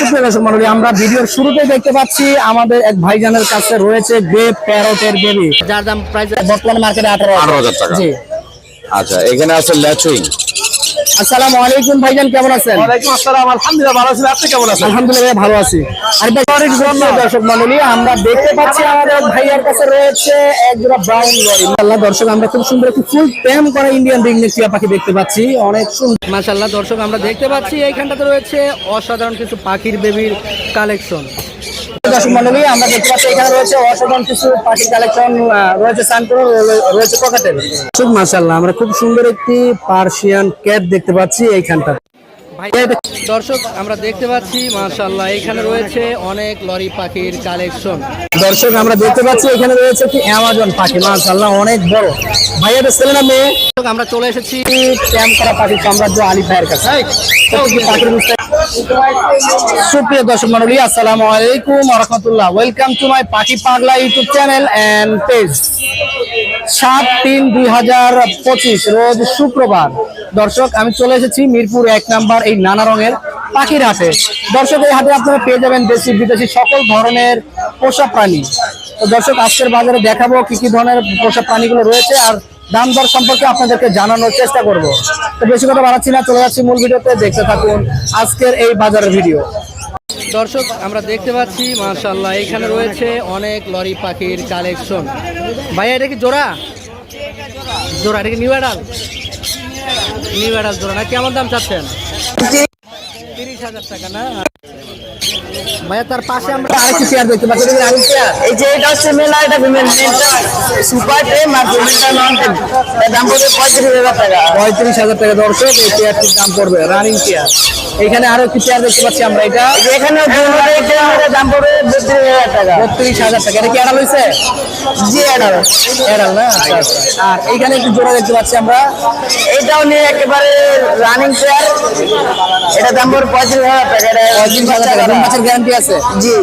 সুপ্রিয় দর্শক মন্ডলী আমরা ভিডিওর শুরুতে দেখতে পাচ্ছি আমাদের এক ভাইজানের কাছে রয়েছে বে প্যারটের বেবি। যার দাম প্রায় বর্তমানে মার্কেটে আঠারো 18,000 টাকা। জি। আচ্ছা এখানে আছে ল্যাচুইং আসসালামু আলাইকুম ভাইজান কেমন আছেন? ওয়ালাইকুম আসসালাম আলহামদুলিল্লাহ ভালো আছেন আপনি কেমন আছেন? আলহামদুলিল্লাহ ভালো আছি। আর অনেক দর্শক মন্ডলী আমরা দেখতে পাচ্ছি আমাদের এক ভাইয়ার কাছে রয়েছে এক জোড়া ব্রাউন লরি মাশাআল্লাহ দর্শক আমরা খুব সুন্দর একটি ফুল ট্যাম করা ইন্ডিয়ান পাখি দেখতে পাচ্ছি। অনেক সুন্দর মাশাআল্লাহ দর্শক আমরা দেখতে পাচ্ছি এইখানটাতে রয়েছে অসাধারণ কিছু পাখির বেবির কালেকশন দর্শক মন্ডলী আমরা দেখতে পাচ্ছি এখানে রয়েছে অসাধারণ কিছু পাখি কালেকশন রয়েছে সানপুর রয়েছে পকেটের। খুব মাশাআল্লাহ, আমরা খুব সুন্দর একটি পার্সিয়ান ক্যাট দেখতে পাচ্ছি এইখানটা দর্শক আমরা দেখতে পাচ্ছি মাশাআল্লাহ এখানে রয়েছে অনেক লরি পাখির কালেকশন দর্শক আমরা দেখতে পাচ্ছি এখানে রয়েছে কি অ্যামাজন পাখি মাশাআল্লাহ অনেক বড়। ভাইয়া ছেলে না মেয়ে? আমরা চলে এসেছি। ক্যাম্প করা পাখির সাম্রাজ্য আলী ভাইয়ের কাছে। সুপ্রিয় দর্শক মন্ডলী আসসালামু আলাইকুম রহমতুল্লাহ। ওয়েলকাম টু মাই পাখি পাগলা ইউটিউব চ্যানেল অ্যান্ড পেজ সাত তিন দুই হাজার পঁচিশ, রোজ শুক্রবার। দর্শক, আমি চলে এসেছি মিরপুর এক নাম্বার, এই নানা রঙের পাখির হাটে। দর্শক, এই হাটে আপনারা পেয়ে যাবেন দেশি, বিদেশি সকল ধরনের পোষা প্রাণী। তো দর্শক, আজকের বাজারে দেখাবো কি কি ধরনের পোষা প্রাণীগুলো রয়েছে আর দাম দর সম্পর্কে আপনাদেরকে জানানোর চেষ্টা করব। তো বেশি কথা বাড়াচ্ছি না, চলে যাচ্ছি মূল ভিডিওতে। দেখতে থাকুন আজকের এই বাজারের ভিডিও। দর্শক, আমরা দেখতে পাচ্ছি মার্শাল্লাহ এখানে রয়েছে অনেক লরি পাখির কালেকশন ভাইয়া, এটা কি জোড়া? জোড়া, এটা কি নিউ অ্যাডাল? নিউ অ্যাডাল জোড়া না কেমন দাম চাচ্ছেন? তিরিশ হাজার টাকা, না? ভাইয়া তার পাশে আমরা আরেকটি চেয়ার দেখতে পাচ্ছি। এটা আরেকটি চেয়ার এই যে এটা হচ্ছে মেলা এটা ফিমেল সুপার টেম আর ফিমেলটা নন টেম এর দাম পড়বে পঁয়ত্রিশ হাজার টাকা। পঁয়ত্রিশ হাজার টাকা দর্শক এই চেয়ারটির দাম পড়বে রানিং চেয়ার এখানে আরও একটি চেয়ার দেখতে পাচ্ছি আমরা এটা। এখানে দাম পড়বে বত্রিশ হাজার টাকা। বত্রিশ হাজার টাকা। এটা কি অ্যাডাল হয়েছে? জি অ্যাডাল অ্যাডাল না? আচ্ছা আচ্ছা। আর এইখানে একটু জোড়া দেখতে পাচ্ছি আমরা। এটাও নিয়ে একেবারে রানিং চেয়ার এটা দাম পড়বে পঁয়ত্রিশ হাজার টাকা। পঁয়ত্রিশ হাজার টাকা। গ্যারান্টি আছে? জি।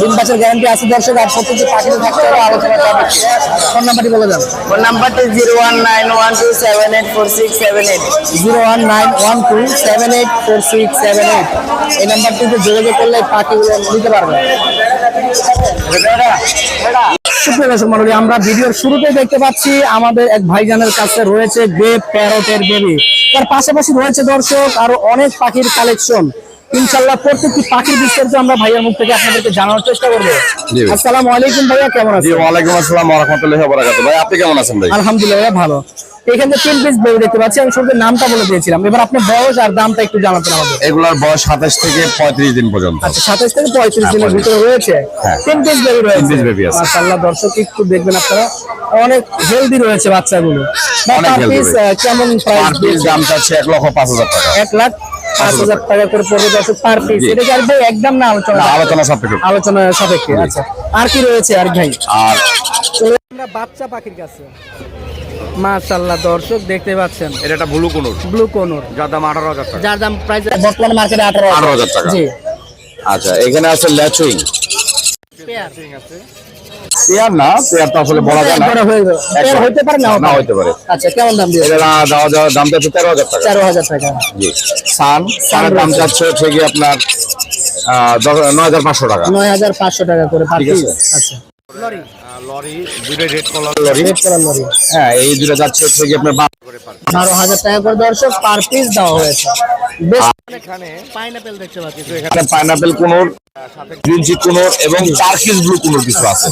তিন মাসের গ্যারান্টি আছে দর্শক আর প্রত্যেকটি পাখিতে থাকতে হবে আলোচনা সাপেক্ষে ফোন নাম্বারটি বলে যান ফোন নাম্বারটি zero one nine one two seven eight four six seven eight. Zero one nine one two seven eight four six seven eight. এই নাম্বারটিতে যোগাযোগ করলে পাখিগুলো নিতে পারবেন মন্ডলী আমরা ভিডিওর শুরুতে দেখতে পাচ্ছি আমাদের এক ভাইজানের কাছে রয়েছে বে প্যারটের বেবি। তার পাশাপাশি রয়েছে দর্শক আরও অনেক পাখির কালেকশন ইনশাল্লাহ প্রত্যেকটি পাখির বিস্তারিত আমরা ভাইয়ার মুখ থেকে আপনাদেরকে জানানোর চেষ্টা করব। আসসালামু আলাইকুম ভাইয়া কেমন আছেন? ওয়ালাইকুম আসসালাম রাহমাতুল্লাহি ওয়া বারাকাতুহু ভাই আপনি কেমন আছেন ভাই? আলহামদুলিল্লাহ ভালো। এখানে তিন পিস বেবি দেখতে পাচ্ছি আমি শুরুতে নামটা বলে দিয়েছিলাম। এবার আপনি বয়স আর দামটা একটু জানাতেন আমাদের। এগুলার বয়স 27 থেকে 35 দিন পর্যন্ত। আচ্ছা সাতাশ থেকে পঁয়ত্রিশ দিনের ভিতরে রয়েছে? হ্যাঁ। তিন পিস বেবি রয়েছে তিন piece baby আছে। মাশাআল্লাহ দর্শক একটু দেখবেন আপনারা। অনেক হেলদি রয়েছে বাচ্চাগুলো। Per piece. কেমন পার পিস চাচ্ছে 1 লক্ষ 5000 টাকা। এক লাখ পাঁচ হাজার টাকা করে পড়বে দর্শক পার পিস এটা কি আর ভাই একদম না আলোচনা আলোচনা সাপেক্ষে। আলোচনা সাপেক্ষে আচ্ছা। আর কি রয়েছে আর ভাই? আর আমরা বাচ্চা পাখির কাছে। মাশাআল্লাহ দর্শক দেখতে পাচ্ছেন। এটা একটা ব্লু কোনুর। ব্লু কোনর। যার দাম 18000 টাকা। যার দাম প্রাইস বর্তমানে মার্কেটে আঠারো 18,000 টাকা। জি। আচ্ছা এখানে আছে ল্যাচুইং। পেয়ার। পেয়ার না পেয়ার তো আসলে বলা যায় না। পেয়ার হইতে পারে না? না হইতে পারে। আচ্ছা কেমন দাম দিয়ে এটা না- দেওয়া যাওয়া দাম চাচ্ছে 13000 টাকা। তেরো হাজার টাকা। জি। সান সানের দাম চাচ্ছে হচ্ছে কি আপনার আহ, দশ- 9500 টাকা। নয় হাজার পাঁচশো টাকা করে পার পিস। আচ্ছা। লরি দুইটা red colour lory. Red colour lory. হ্যাঁ এই দুটো যাচ্ছে হচ্ছে কি আপনার বারো হাজার টাকা করে দর্শক পার পিস দেওয়া হয়েছে। পাইনাপেল দেখতে পাচ্ছি। এখানে পাইনাপেল কুনোর গ্রিন চিক কুনোর এবং টার্কিস ব্লু কুনোর কিছু আছে।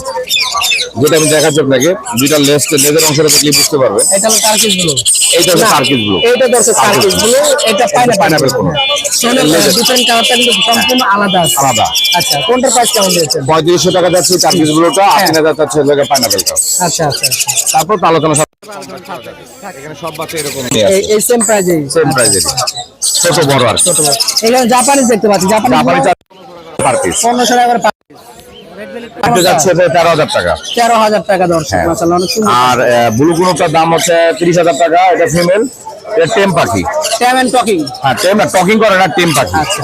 যেটা আমি দেখাচ্ছি আপনাকে দুইটা লেস লেজের অংশটা দেখলে বুঝতে পারবে? এটা হলো টার্কিশ ব্লু এইটা হচ্ছে টার্কিস ব্লু এইটা দর্শক টার্কিশ ব্লু এটা পাইনাপেল পাইনাপেল ডিফারেন্ট কালারটা কিন্তু সম্পূর্ণ আলাদা আছে। আলাদা। আচ্ছা কোনটার প্রাইস কেমন দিয়েছেন? পঁয়ত্রিশশো টাকা যাচ্ছে টার্কিস ব্লুটা আর তিন হাজার যাচ্ছে পাইনাপেলটা আচ্ছা আচ্ছা আচ্ছা। তারপর আলোচনা সব এখানে সব বাচ্চা এরকম। এই এই সেম প্রাইজেই সেম প্রাইজের ছোট বড় আর ছোট বড়। এখানে জাপানিজ দেখতে পাচ্ছি। জাপানিজ জাপানি পার পিস পনেরোশো টাকা করে এটা যাচ্ছে তেরো হাজার টাকা। তেরো হাজার টাকা দর্শক হ্যাঁ। আর ব্লু দাম হচ্ছে তিরিশ হাজার টাকা এটা ফিমেল এটা টেম পাখি। এন্ড টকিং হ্যাঁ টেম টকিং করে না টেম পাখি। আচ্ছা।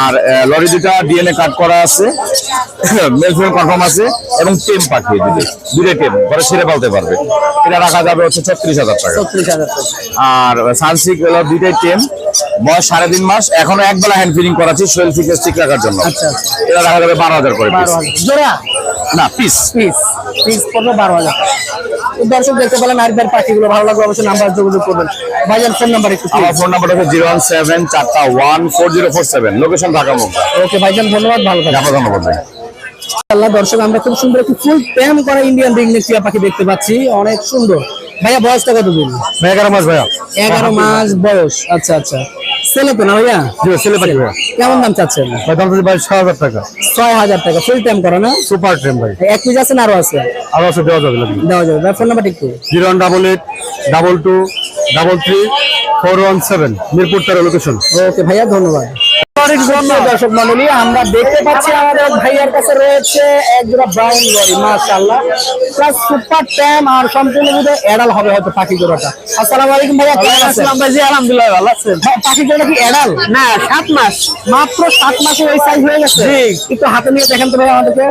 আর লরি দুটা ডিএনএ কাট করা আছে মেল ফিমেল কনফার্ম আছে এবং টেম পাখি দুটো। দুটো টেম ঘরে ছেড়ে পালতে পারবে। এটা রাখা যাবে হচ্ছে ছত্রিশ হাজার টাকা। আর সানসিক দুইটাই টেম বয়স সাড়ে তিন মাস এখনও এক বেলা হ্যান্ড ফিডিং করাচ্ছি শরীর ফিটনেস ঠিক রাখার জন্য। আচ্ছা আচ্ছা। এটা দেখা যাবে বারো হাজার করে জোড়া? না পিস পিস পিস পড়বে বারো হাজার। দর্শক দেখতে পেলেন আরিফের পাখিগুলো ভালো লাগবে অবশ্যই নাম্বার যোগাযোগ করবেন। ভাইজান ফোন নাম্বার একটু আমার ফোন নাম্বার হচ্ছে জিরো ওয়ান সেভেন চারটা one four zero four seven. Location Dhaka মুখ ওকে ভাইজান ধন্যবাদ ভালো থাকবেন। ধন্যবাদ ভাই আল্লাহ দর্শক আমরা খুব সুন্দর একটি ফুল ট্যাম করা ইন্ডিয়ান টিয়া পাখি দেখতে পাচ্ছি। অনেক সুন্দর। ভাইয়া বয়সটা কত দিন? এগারো মাস ভাইয়া। এগারো মাস বয়স। আচ্ছা আচ্ছা। ছেলে তো না ভাইয়া? ছেলে পাখি ভাইয়া। কেমন দাম চাচ্ছেন? ভাই দাম ভাই ছ হাজার টাকা। ছয় হাজার টাকা। ফুল টাইম করা না? সুপার ট্রেন ভাই। এক পিস আছে না আরও আছে? আরও আছে দেওয়া যাবে দেওয়া যাবে। ভাই ফোন নাম্বার একটু। Zero one double eight double two double three four one seven. Mirpur তেরো লোকেশন ওকে ভাইয়া ধন্যবাদ। দর্শক মন্ডলী আমরা দেখতে পাচ্ছি আমাদের ভাইয়ার কাছে রয়েছে এক জোড়া ব্রাউন গড়ি মাশাআল্লাহ। প্লাস সুপার ট্যাম আর সম্পূর্ণ বুঝে এডাল হবে হয়তো পাখি জোড়াটা। আসসালামু আলাইকুম ভাইয়া কেমন আছেন? ভাই জি আলহামদুলিল্লাহ ভালো আছেন। হ্যাঁ, পাখি জোড়া কি এডাল না সাত মাস। মাত্র সাত মাসের এই সাইজ হয়ে গেছে? একটু হাতে নিয়ে দেখেন তো ভাই আমাদেরকে।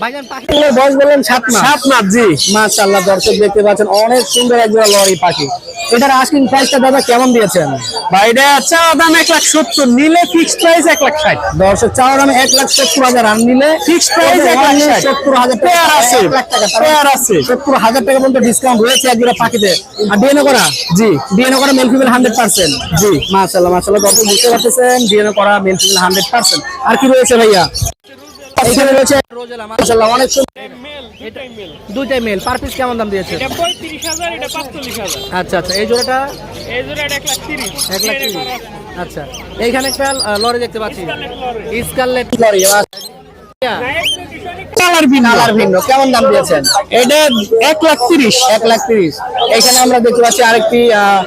ভাইজান পাখিগুলোর বয়স বললেন সাত মাস। সাত মাস জি। মাশাআল্লাহ দর্শক দেখতে পাচ্ছেন অনেক সুন্দর এক লরি পাখি। এটার আস্কিং প্রাইসটা দাদা কেমন দিয়েছেন? ভাই এটা চাওয়া দাম এক লাখ সত্তর নিলে ফিক্সড প্রাইস এক লাখ ষাট। দর্শক চাওয়ার দাম এক লাখ সত্তর হাজার আর নিলে Fixed price এক লাখ সত্তর হাজার টাকা আছে। এক লাখ টাকা Pair আছে। সত্তর হাজার টাকা পর্যন্ত ডিসকাউন্ট রয়েছে এক জোড়া পাখিতে। আর ডিএনএ করা? জি। ডিএনএ করা মেল ফিমেল হান্ড্রেড পার্সেন্ট জি। দর্শক বুঝতে পারতেছেন ডিএনএ করা মেল ফিমেল হান্ড্রেড পার্সেন্ট আর কি রয়েছে ভাইয়া? এখানে রয়েছে রোজেলা অনেক সুন্দর। দুইটাই মেল পার পিস কেমন দাম দিয়েছে? এটা এটা আচ্ছা আচ্ছা এই জোড়াটা? এই লাখ আচ্ছা এইখানে একটা লরি দেখতে পাচ্ছি। লরি। স্কারলেট লরি কালার ভিন্ন। কালার ভিন্ন। কেমন দাম দিয়েছেন? এটা এক লাখ তিরিশ। এক লাখ তিরিশ। এখানে আমরা দেখতে পাচ্ছি আরেকটি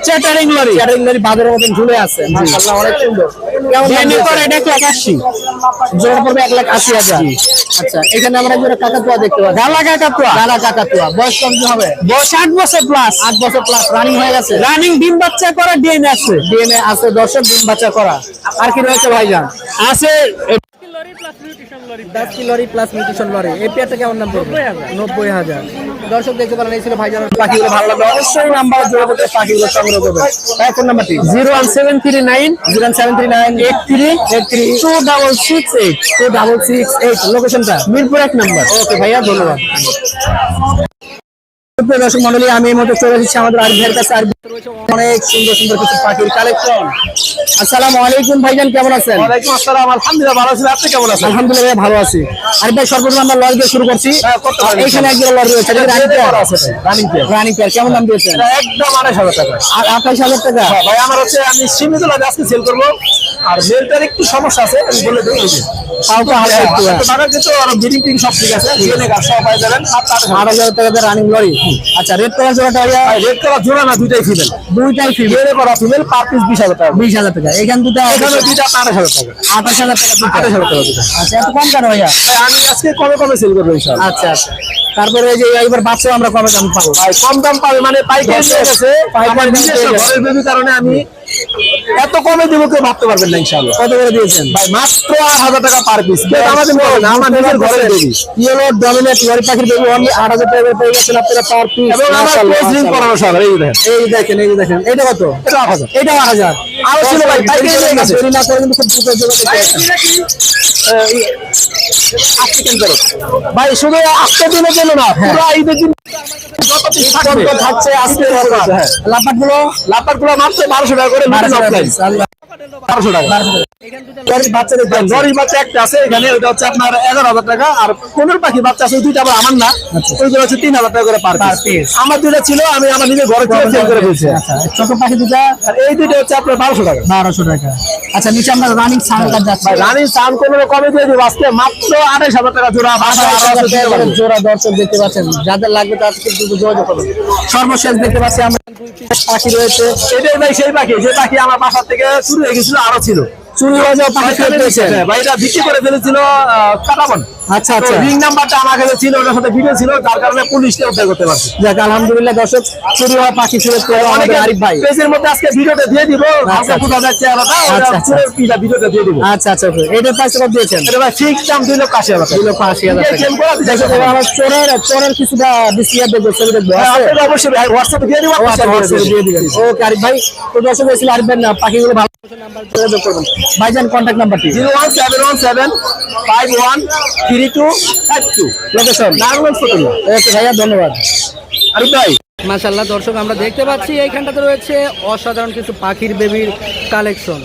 চ্যাটারিং লরি চ্যাটারিং লরি বাজারের মতন ঝুলে আছে। মাশাআল্লাহ অনেক সুন্দর। কেমন দাম দিয়েছেন? এটা এক লাখ আশি। জোড়া পড়বে এক লাখ আশি হাজার। আচ্ছা এখানে আমরা জোড়া কাকাতুয়া দেখতে পাচ্ছি। গালা কাকাতুয়া। গালা কাকাতুয়া। বয়স কম হবে? বয়স আট বছর প্লাস আট বছর প্লাস রানিং হয়ে গেছে? রানিং ডিম বাচ্চা করা ডিএনএ আছে। ডিএনএ আছে দর্শক ডিম বাচ্চা করা। আর কি রয়েছে ভাইজান? আছে লরি প্লাস নিউট্রিশন লরি। দশ কি লরি প্লাস নিউট্রিশন লরি। এই পেয়ারটা কেমন নাম পড়বে? নব্বই হাজার। দর্শক দেখতে পারেন এই ছিল ভাইজান। পাখিগুলো ভালো লাগবে। অবশ্যই নাম্বার জোড়া করতে পাখিগুলো সংগ্রহ করবে। তাই নাম্বারটি zero one seven three nine zero seven three nine eight three eight three two double six eight. Two double six eight. লোকেশনটা মিরপুর এক নম্বর। ওকে ভাইয়া ধন্যবাদ। দর্শক মন্ডলী আমি এই মুহূর্তে চলে এসেছি আমাদের আরবির কাছে। আর অনেক সুন্দর সুন্দর কিছু পাখির কালেকশন আসসালামু আলাইকুম ভাইজান কেমন আছেন? ওয়ালাইকুম আসসালাম আলহামদুলিল্লাহ ভালো আছি। আপনি কেমন আছেন? আলহামদুলিল্লাহ ভালো আছি। আর ভাই সর্বপ্রথম আমরা লরি দিয়ে শুরু করছি। এইখানে একজন লরি রয়েছে রানী পেয়ার। আছে রানিং পেয়ার। রানী পেয়ার কেমন দাম দিয়েছেন? একদম আড়াইশ হাজার টাকা। আর আঠাশ হাজার টাকা? ভাই আমার হচ্ছে আমি সীমিত লাভে আজকে সেল করব। আর মেলটার একটু সমস্যা আছে আমি বলে হ্যাঁ। টাকা কিন্তু আর বিডিং টিং সব ঠিক আছে ডিএনএ গাছ সব পাই যাবেন মাত্র আট আট হাজার টাকা রানিং লরি। আচ্ছা রেড কালার জোড়াটা ভাইয়া রেড কালার জোড়া না দুইটাই ফিমেল দুইটাই ফিমেল করা ফিমেল পার পিস বিশ হাজার টাকা। বিশ হাজার টাকা। এখান দুটা এখানে আঠাশ হাজার টাকা। আঠাশ হাজার টাকা দুটো। আঠাশ হাজার টাকা আচ্ছা এত কম কেন ভাইয়া? ভাই, আমি আজকে কমে কমে সেল করব ইনশাআল্লাহ আচ্ছা আচ্ছা। তারপরে এই যে এবার বাচ্চা আমরা কমে দাম পাবো। ভাই কম দাম পাবে মানে পাইকারি নিয়ে গেছে। পাইকারি গেছে। ঘরের বেবি কারণে আমি এত কমে দিব কেউ ভাবতে পারবেন না ইনশাআল্লাহ। কত করে দিয়েছেন? ভাই মাত্র আট হাজার টাকা পার পিস আমাদের আমার নিজের ঘরের বেবি ইয়েলো ডমিনেট লরি পাখির বেবি অনলি আট হাজার টাকা পেয়ে গেছেন আপনারা পার পিস এবং আমার ক্লোজ করানো সব এই দেখেন। এই দেখেন এই দেখেন। এটা কত? এটা আট হাজার। এটা আট হাজার। আরও ছিল ভাই, পাইকারি নিয়ে গেছে। না করে কিন্তু খুব দ্রুত যোগাযোগ করতে ভাই শুধু আজকে দিনের জন্য না পুরো ঈদের দিন আমার ছিল আমি আমার নিজের ঘরে করে ছোট পাখি দুটা এই দুইটা হচ্ছে আপনার বারোশো টাকা বারোশো টাকা আচ্ছা নিচে আমরা রানিং যাচ্ছে রানী সাউন্ড কোনো কমে দিয়ে দিব। আজকে মাত্র আড়াইশ হাজার টাকা জোড়া জোড়া। দর্শক দেখতে পাচ্ছেন, যাদের লাগবে সর্বশেষ দেখতে পাচ্ছি আমরা পাখি রয়েছে। এটাই ভাই সেই পাখি যে পাখি আমার বাসার থেকে শুরু হয়ে গেছিল, আরও ছিল। চুরি এটা বিক্রি করে ফেলেছিল কাটাবন আচ্ছা আচ্ছা। রিং নাম্বারটা আমার কাছে ছিল ওটার সাথে ভিডিও ছিল যার কারণে পুলিশকে উদ্ধার করতে পারছি। যাক আলহামদুলিল্লাহ দর্শক চুরি হওয়া পাখি ফেরত আমাদের আরিফ ভাই। পেজের মধ্যে আজকে ভিডিওটা দিয়ে দিব হালকা ফুটা যাচ্ছে আলাদা আচ্ছা, আচ্ছা। ভিডিওটা দিয়ে দিব। আচ্ছা আচ্ছা okay। প্রাইস কত দিয়েছেন? এটা ভাই ফিক্স দাম দুই লক্ষ আশি হাজার। দুই লক্ষ আশি হাজার টাকা। চেল করা দিতে দেখো এবার আমার চোরের চোরের কিছুটা ডিসিআর দেখব ছবি দেখব অবশ্যই ভাই হোয়াটসঅ্যাপে দিয়ে দিব হোয়াটসঅ্যাপে দিয়ে দিবেন। ওকে আরিফ ভাই তো দর্শক আরিফ ভাই না পাখিগুলো যোগাযোগ করবেন ভাইজান কন্ট্যাক্ট নাম্বারটি zero one seven one seven five one three two five two location Narayanganj okay ভাইয়া ধন্যবাদ। আরিফ ভাই। মাশাল্লাহ দর্শক আমরা দেখতে পাচ্ছি এইখানটাতে রয়েছে অসাধারণ কিছু পাখির বেবির কালেকশন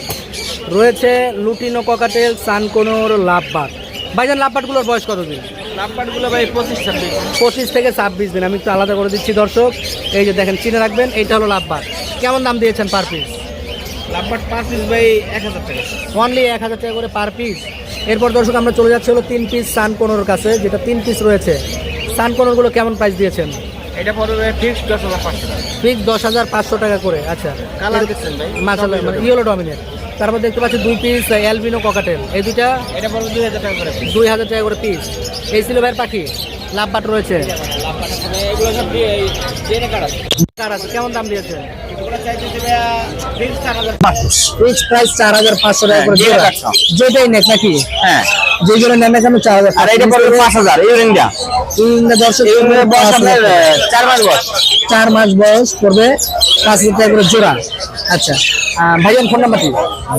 রয়েছে লুটিনো ককাটেল সানকোনোর লাভবাট। ভাইজান লাভবাটগুলোর বয়স কতদিন? নাম্বারগুলো ভাই পঁচিশ ছাব্বিশ। পঁচিশ থেকে ছাব্বিশ দিন। আমি একটু আলাদা করে দিচ্ছি দর্শক। এই যে দেখেন চিনে রাখবেন এইটা হলো লাভবাট। কেমন দাম দিয়েছেন পার পিস নাম্বার পাঁচ পিস ভাই এক হাজার টাকা অনলি এক হাজার টাকা করে পার পিস এরপর দর্শক আমরা চলে যাচ্ছি হলো তিন পিস সানকোনোর কাছে যেটা তিন পিস রয়েছে। সানকোনোরগুলো কেমন প্রাইস দিয়েছেন? এটা পড়বে ফিক্সড দশ হাজার পাঁচশো টাকা। ফিক্স দশ হাজার পাঁচশো টাকা করে আচ্ছা। কালার দেখছেন ভাই? মাসাল্লাহ মানে ইয়েলো ডমিনেট তারপর দেখতে পাচ্ছি দুই পিস অ্যালবিনো ককাটেল এই দুইটা এটা পড়বে দুই হাজার টাকা করে দুই হাজার টাকা করে পিস এই ছিল ভাইয়ের পাখি। লাভবাট রয়েছে। কেমন দাম দিয়েছে? ফিক্স প্রাইস চার হাজার পাঁচশো। টাকা করে হ্যাঁ। যেটাই নেক নাকি? হ্যাঁ। যে জোড়া নেন না কেন চার হাজার আর এটা পড়বে পাঁচ হাজার দর্শক ইউরিনের বয়স চার মাস বয়স। চার মাস বয়স পড়বে পাঁচ হাজার টাকা করে জোড়া। আচ্ছা। আহ, ভাইজান ফোন নাম্বারটি?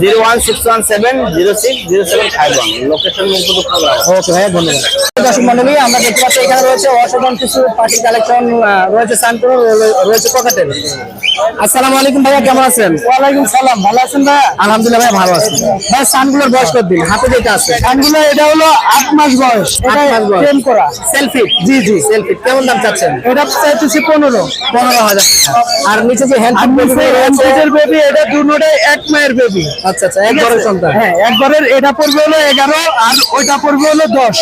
Zero one six one seven zero six zero seven five one. Location okay ভাইয়া ধন্যবাদ। দর্শক মন্ডলী আমরা দেখতে পাচ্ছি এখানে রয়েছে অসাধারণ কিছু পাখি কালেকশন রয়েছে সানপুর রয়েছে ককাটেল আসসালামু আলাইকুম ভাইয়া কেমন আছেন? ওয়ালাইকুম সালাম ভালো আছেন ভাই আলহামদুলিল্লাহ ভাই ভালো আছি। ভাই সানগুলোর বয়স কত দিন হাতে যেটা আছে। সানগুলো এটা হলো আট মাস বয়স। এটা টেম করা। সেলফি জি জি। সেলফি কেমন দাম চাচ্ছেন? এটা চাইতেছি পনেরো। পনেরো হাজার আর নিচে যে হ্যান্ড হ্যান্ড বেবি এটা দুটোটাই এক মায়ের বেবি আচ্ছা আচ্ছা সন্তান। হ্যাঁ একবারের এটা পড়বে হলো এগারো আর ওইটা পড়বে হলো দশ।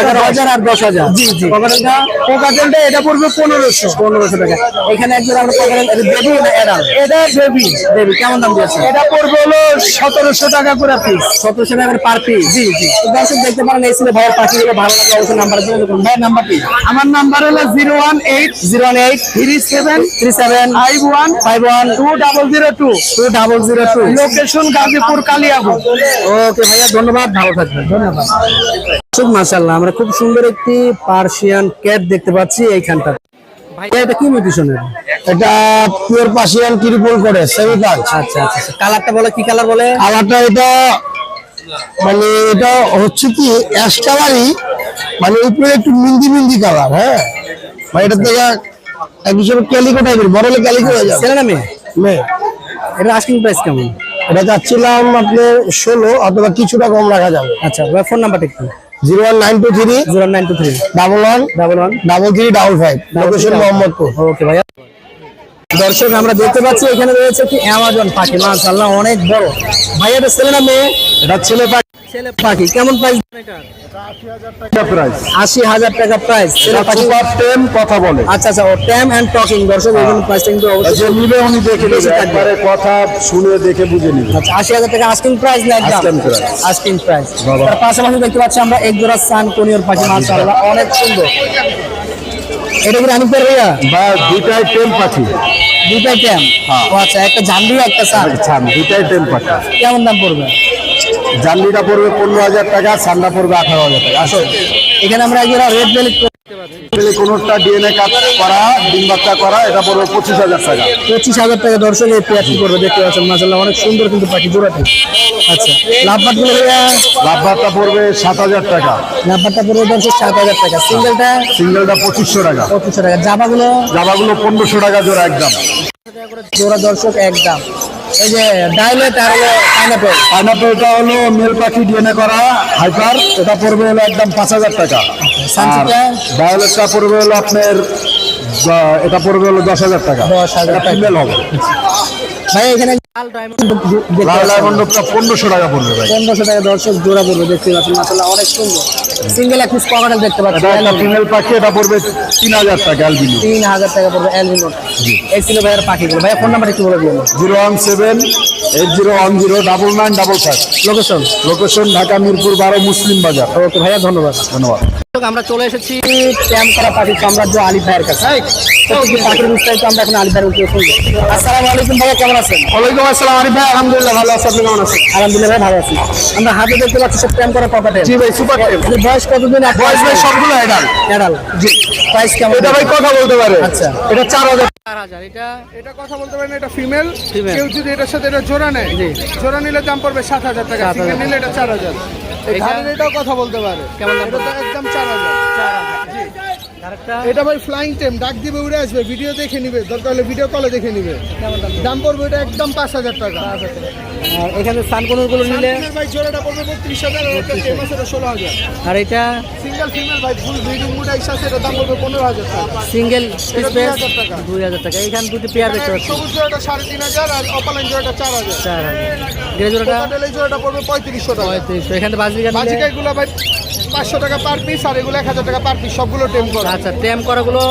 এগারো হাজার আর দশ হাজার। জি জি। কোকাটেলটা কোকাটেলটা এটা পড়বে পনেরোশো। পনেরোশো টাকা। এখানে একজন আমরা কোকাটেল বেবি না এডাল এটা বেবি বেবি কেমন দাম দিয়েছে? এটা পড়বে হলো সতেরোশো টাকা করে পিস সতেরোশো টাকা পার পিস জি জি। দর্শক দেখতে পারেন এই ছিল পাখিগুলো ভালো অবশ্যই নাম্বার যোগাযোগ করুন ভাইয়ের নাম্বারটি আমার নাম্বার হলো zero one eight zero eight three seven three seven five one five one two double zero two two double zero two location Gazipur okay ভাইয়া ধন্যবাদ। ভালো থাকবেন। ধন্যবাদ। খুব মাশাআল্লাহ আমরা খুব সুন্দর একটি পার্সিয়ান ক্যাট দেখতে পাচ্ছি এইখানটা। এটা কি মিউটেশনের এটা পিওর পার্সিয়ান ত্রিপল করে সেমি পাঁচ আচ্ছা আচ্ছা কালারটা বলে কি কালার বলে? কালারটা এটা মানে এটা হচ্ছে কি অ্যাশ কালারই মানে উপরে একটু মিন্দি মিন্দি কালার হ্যাঁ? মানে এটা থেকে এক হিসেবে ক্যালিকো টাইপের বড় হলে ক্যালিকো হয়ে যাবে। ছেলে না মেয়ে মেয়ে। এটা আস্কিং প্রাইস কেমন? এটা যাচ্ছিলাম আপনার ষোলো অথবা কিছুটা কম রাখা যাবে। আচ্ছা ফোন নাম্বারটা একটু zero one nine two three zero nine two three. Double one double one. Double three double five. Location Mohammadpur. Okay ভাইয়া। দর্শক আমরা দেখতে পাচ্ছি এখানে রয়েছে কি অ্যামাজন পাখি। মাশাআল্লাহ অনেক বড়। ভাইয়া এটা ছেলে না মেয়ে? এটা ছেলে ছেলে পাখি কেমন প্রাইস আশি হাজার টাকা প্রাইস ছেলে পাখি। সুপার কথা বলে। আচ্ছা আচ্ছা টকিং দর্শক এখানে প্রাইসটা কিন্তু যে অবশ্যই নিবে উনি দেখে নেবে একবারে কথা শুনে দেখে বুঝে নিবে। আচ্ছা আশি হাজার টাকা আস্কিং প্রাইস না একদম? Asking price. তার পাশাপাশি দেখতে পাচ্ছি আমরা এক জোড়া সান কোনিয়র পাখি মাশাআল্লাহ অনেক সুন্দর। এটা কি রানিং পেয়ার ভাইয়া? বা দুইটাই টেম পাখি। দুইটাই ট্যাম ও আচ্ছা একটা ঝান্ডি একটা সান ছান দুইটাই টেম পাখি। কেমন দাম পড়বে? জানলিটা পড়বে পনেরো হাজার টাকা সান্ডা পড়বে আঠারো হাজার টাকা। আসো। এখানে আমরা এক জোড়া রেড বেলিট কোনোটা ডিএনএ কাজ করা ডিম বাচ্চা করা এটা পড়বে পঁচিশ হাজার টাকা। পঁচিশ হাজার টাকা দর্শক এই পেয়ারটি করবে? দেখতে পাচ্ছেন মাসাল্লাহ অনেক সুন্দর কিন্তু পাখি জোড়াটি। আচ্ছা লাভবাটগুলো ভাইয়া? পড়বে সাত হাজার টাকা। লাভবাটটা পড়বে দর্শক সাত হাজার টাকা। সিঙ্গেলটা? সিঙ্গেলটা পঁচিশশো টাকা। পঁচিশশো টাকা। জামাগুলো? জামাগুলো পনেরোশো টাকা জোড়া একদম। জোড়া দর্শক একদম। এই যে ডাইলেট আর পাইনাপেল পাইনাপেলটা হলো মেল পাখি ডিএনএ করা হাইপার এটা পড়বে হলো একদম পাঁচ হাজার টাকা। সানসিটা ডায়ালেটটা পড়বে হলো আপনার এটা পড়বে হলো দশ হাজার টাকা। দশ হাজার টাকা। ফিমেল হবে। ভাই এখানে লাল ডায়মন্ডটা পনেরোশো টাকা পড়বে পনেরোশো টাকা দর্শক জোড়া পড়বে দেখতে পাচ্ছেন মাসাল্লাহ অনেক সুন্দর। সিঙ্গেল এক পিস দেখতে পাচ্ছেন ফিমেল পাখি এটা পড়বে তিন হাজার টাকা অ্যালবিনো তিন হাজার টাকা পড়বে এই ছিল ভাইয়ের পাখিগুলো। ভাইয়া ফোন নাম্বার একটু বলে দিন zero one seven eight zero one zero double nine double five. Location location Dhaka Mirpur বারো মুসলিম বাজার। ওকে ভাইয়া ধন্যবাদ। ধন্যবাদ। আমরা চলে এসেছি। ক্যাম্প করা পাখি সাম্রাজ্য আলিফ ভাইয়ের কাছে। পাখির বিস্তারিত আমরা এখন আলিফ ভাইয়ের উত্তর শুনব আসসালামু আলাইকুম ভাইয়া কেমন আছেন? ওয়ালাইকুম আসসালাম আরিফ ভাই। আলহামদুলিল্লাহ ভালো আছি। আপনি কেমন আছেন? আলহামদুলিল্লাহ ভাই ভালো আছি। আমরা হাতে দেখতে পাচ্ছি সব ক্যাম্প করা কপাটে জি ভাই সুপার বয়স কতদিন বয়স ভাই সবগুলো এডাল এডাল জি। প্রাইস কেমন? এটা ভাই কথা বলতে পারে। আচ্ছা। এটা চার হাজার। চার হাজার। এটা এটা কথা বলতে পারেন এটা ফিমেল কেউ যদি এটার সাথে এটা জোড়া নেয় জি। জোড়া নিলে দাম পড়বে সাত হাজার টাকা। 7,000 সিঙ্গেল নিলে এটা চার হাজার। এটাও কথা বলতে পারে। কেমন দাম এটা চার হাজার এটা ভাই ফ্লাইং টেম ডাক দিবে উড়ে আসবে ভিডিও দেখে নিবে দরকার হলে ভিডিও কলে দেখে নিবে। দাম পড়বে এটা একদম পাঁচ হাজার টাকা। আর এখানে সানকোনরগুলো নিলে ভাই জোড়াটা পড়বে বত্রিশ হাজার আর একটা টেম আছে এটা ষোলো হাজার। আর এটা সিঙ্গেল ফিমেল ভাই ফুল ব্রিডিং মুড আইসা এটা দাম পড়বে পনেরো হাজার টাকা। সিঙ্গেল দুই হাজার টাকা। দুই হাজার টাকা। এখানে দুটি পেয়ার দেখতে পাচ্ছি। সবুজ জোড়াটা সাড়ে তিন হাজার আর অপালাইন জোড়াটা চার হাজার। চার হাজার। গ্রে জোড়াটা কোকাটেল জোড়াটা পড়বে পঁয়ত্রিশশো টাকা। পঁয়ত্রিশশো। এখানে বাজরিকা নিলে বাজিকা এগুলো ভাই পাঁচশো টাকা পার পিস আর এগুলো এক হাজার টাকা পার পিস সবগুলো টেম করা। আচ্ছা ট্যাম করাগুলো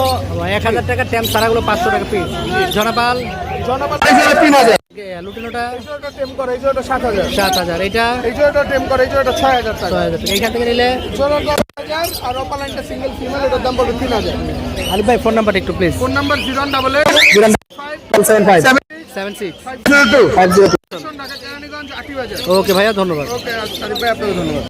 এক হাজার টাকা ট্যাম সারাগুলো পাঁচশো টাকা পিস জনাপাল জনপাত তিন হাজার। লুটিনোটা? এই জোড়াটা টেম করে এই জোড়াটা সাত হাজার। সাত হাজার এটা এই জোড়াটা টেম করে এই জোড়াটা ছয় হাজার টাকা। ছয় হাজার টাকা এখান থেকে নিলে? আর অপালাইনটা সিঙ্গেল ফিমেল এটার দাম পড়বে তিন হাজার। আলিফ ভাই ফোন নাম্বারটা একটু প্লিজ ফোন নাম্বার ওকে ভাইয়া ধন্যবাদ ওকে আরিফ ভাই আপনাকে ধন্যবাদ